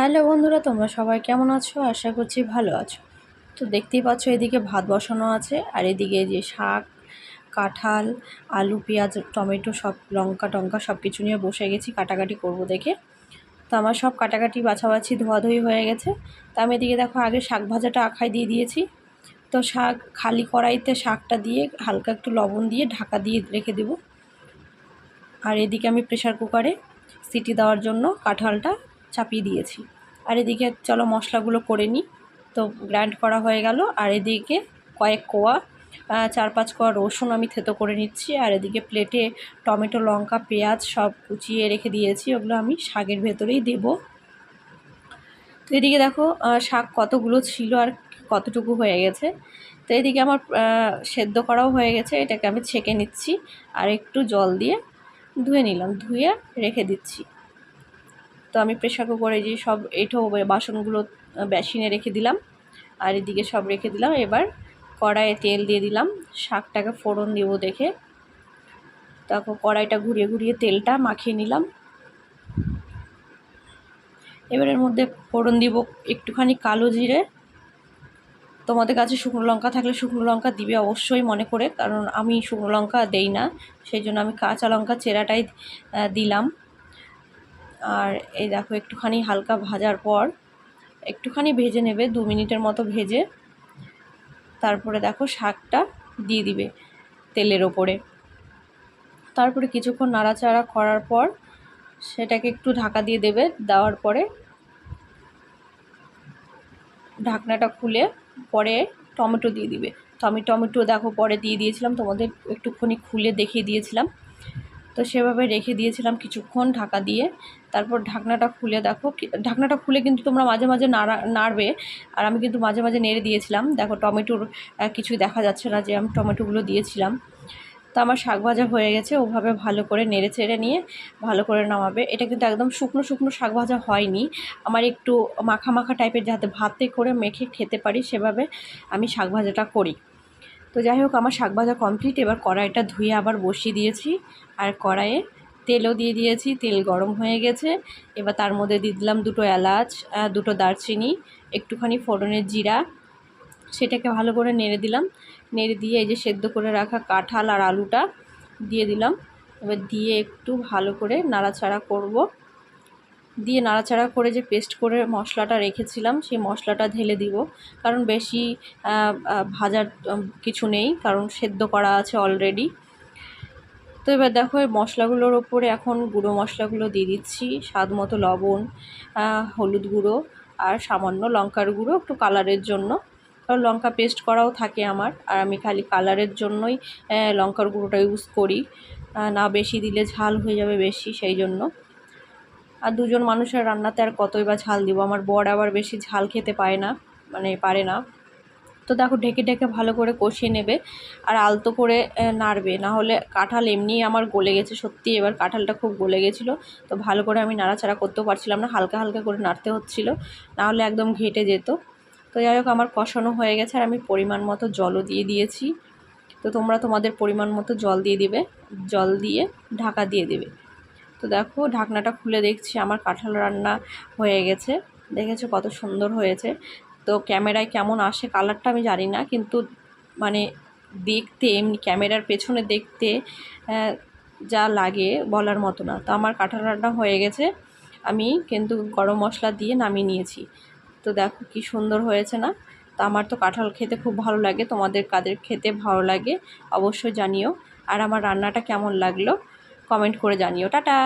Hello বন্ধুরা, তোমরা সবাই কেমন আছো? আশা করছি ভালো আছো। তো দেখতেই পাচ্ছ এদিকে ভাত বসানো আছে, আর এদিকে যে শাক, কাঁঠাল, আলু, পেঁয়াজ, টমেটো, সব লঙ্কা টঙ্কা সব কিছু নিয়ে বসে গেছি, কাটাকাটি করব দেখে। তো আমার সব কাটাকাটি বাছাবাছি ধোয়াধুয়ি হয়ে গেছে। তো আমি এদিকে দেখো আগে শাক ভাজাটা আখায় দিয়ে দিয়েছি। তো শাক খালি কড়াইতে শাকটা দিয়ে হালকা একটু লবণ দিয়ে ঢাকা দিয়ে রেখে দেব। আর এদিকে আমি প্রেশার কুকারে সিটি দেওয়ার জন্য কাঁঠালটা চাপিয়ে দিয়েছি। আর এদিকে চলো মশলাগুলো করে নিই। তো গ্রাইন্ড করা হয়ে গেল। আর এদিকে কয়েক কোয়া চার পাঁচ কোয়া রসুন আমি থেতো করে নিচ্ছি। আর এদিকে প্লেটে টমেটো, লঙ্কা, পেঁয়াজ সব কুচিয়ে রেখে দিয়েছি। ওগুলো আমি শাকের ভেতরেই দেব। তো এদিকে দেখো শাক কতগুলো ছিল আর কতটুকু হয়ে গেছে। তো এদিকে আমার সেদ্ধ করাও হয়ে গেছে। এটাকে আমি ছেঁকে নিচ্ছি। আর একটু জল দিয়ে ধুয়ে নিলাম। ধুয়ে রেখে দিচ্ছি। তো আমি প্রেশার কুকারে যে সব এঁঠো বাসনগুলো বেসিনে রেখে দিলাম। আর এদিকে সব রেখে দিলাম। এবার কড়াইয়ে তেল দিয়ে দিলাম। শাকটাকে ফোড়ন দিব দেখে। তারপর কড়াইটা ঘুরিয়ে ঘুরিয়ে তেলটা মাখিয়ে নিলাম। এবার এর মধ্যে ফোড়ন দিব একটুখানি কালো জিরে। তোমাদের কাছে শুকনো লঙ্কা থাকলে শুকনো লঙ্কা দিবে অবশ্যই মনে করে, কারণ আমি শুকনো লঙ্কা দেই না। সেই জন্য আমি কাঁচা লঙ্কা চেরাটাই দিলাম। আর এই দেখো একটুখানি হালকা ভাজার পর একটুখানি ভেজে নেবে, দু মিনিটের মতো ভেজে। তারপরে দেখো শাকটা দিয়ে দিবে তেলের ওপরে। তারপরে কিছুক্ষণ নাড়াচাড়া করার পর সেটাকে একটু ঢাকা দিয়ে দেবে, দেওয়ার পরে ঢাকনাটা খুলে পরে টমেটো দিয়ে দিবে। তো আমি টমেটো দেখো পরে দিয়ে দিয়েছিলাম, তোমাদের একটুখানি খুলে দেখিয়ে দিয়েছিলাম। তো সেভাবে রেখে দিয়েছিলাম কিছুক্ষণ ঢাকা দিয়ে। তারপর ঢাকনাটা খুলে দেখো ঢাকনাটা খুলে কিন্তু তোমরা মাঝে মাঝে নাড়া, নাড়বে। আর আমি কিন্তু মাঝে মাঝে নেড়ে দিয়েছিলাম। দেখো টমেটোর কিছু দেখা যাচ্ছে না যে আমি টমেটোগুলো দিয়েছিলাম। তো আমার শাক ভাজা হয়ে গেছে, ওভাবে ভালো করে নেড়ে চেড়ে নিয়ে ভালো করে নামাবে। এটা কিন্তু একদম শুকনো শুকনো শাক ভাজা হয়নি। আমার একটু মাখা মাখা টাইপের যাতে ভাতে করে মেখে খেতে পারি, সেভাবে আমি শাক ভাজাটা করি। তো যাই হোক, আমার শাক ভাজা কমপ্লিট এবার কড়াইটা ধুয়ে আবার বসিয়ে দিয়েছি। আর কড়াইয়ে তেলও দিয়ে দিয়েছি, তেল গরম হয়ে গেছে। এবার তার মধ্যে দিয়ে দিলাম দুটো এলাচ দুটো দারচিনি, একটুখানি ফোড়নের জিরা। সেটাকে ভালো করে নেড়ে দিলাম। নেড়ে দিয়ে এই যে সেদ্ধ করে রাখা কাঁঠাল আর আলুটা দিয়ে দিলাম। এবার দিয়ে একটু ভালো করে নাড়াচাড়া করব। দিয়ে নাড়াচাড়া করে যে পেস্ট করে মশলাটা রেখেছিলাম, সেই মশলাটা ঢেলে দিব। কারণ বেশি ভাজার কিছু নেই, কারণ সেদ্ধ করা আছে অলরেডি তো এবার দেখো, এই মশলাগুলোর ওপরে এখন গুঁড়ো মশলাগুলো দিয়ে দিচ্ছি, স্বাদ মতো লবণ হলুদ গুঁড়ো আর সামান্য লঙ্কার গুঁড়ো, একটু কালারের জন্য। কারণ লঙ্কা পেস্ট করাও থাকে আমার, আর আমি খালি কালারের জন্যই লঙ্কার গুঁড়োটা ইউজ করি। না বেশি দিলে ঝাল হয়ে যাবে বেশি, সেই জন্য। আর দুজন মানুষের রান্নাতে আর কতই বা ঝাল দিব? আমার বর আবার বেশি ঝাল খেতে পায় না মানে পারে না। তো দেখো, ঢেকে ঢেকে ভালো করে কষিয়ে নেবে আর আলতো করে নাড়বে। না হলে কাঁঠাল এমনি আমার গলে গেছে, সত্যি এবার কাঁঠালটা খুব গলে গেছিল। তো ভালো করে আমি নাড়াচাড়া করতেও পারছিলাম না, হালকা হালকা করে নাড়তে হচ্ছিল, নাহলে একদম ঘেটে যেত। তো যাই হোক, আমার কষানো হয়ে গেছে আর আমি পরিমাণ মতো জলও দিয়ে দিয়েছি। তো তোমরা তোমাদের পরিমাণ মতো জল দিয়ে দিবে, জল দিয়ে ঢাকা দিয়ে দেবে। তো দেখো, ঢাকনাটা খুলে দেখছি, আমার কাঁঠাল রান্না হয়ে গেছে। দেখেছ কত সুন্দর হয়েছে। তো ক্যামেরায় কেমন আসে কালারটা আমি জানি না, কিন্তু মানে দেখতে, এমনি ক্যামেরার পেছনে দেখতে যা লাগে বলার মতো না। তো আমার কাঁঠাল রান্না হয়ে গেছে, আমি কিন্তু গরম মশলা দিয়ে নামিয়ে নিয়েছি। তো দেখো কি সুন্দর হয়েছে না? তো আমার তো কাঁঠাল খেতে খুব ভালো লাগে, তোমাদের কাদের খেতে ভালো লাগে অবশ্যই জানিও। আর আমার রান্নাটা কেমন লাগল? কমেন্ট করে জানিও টাটা!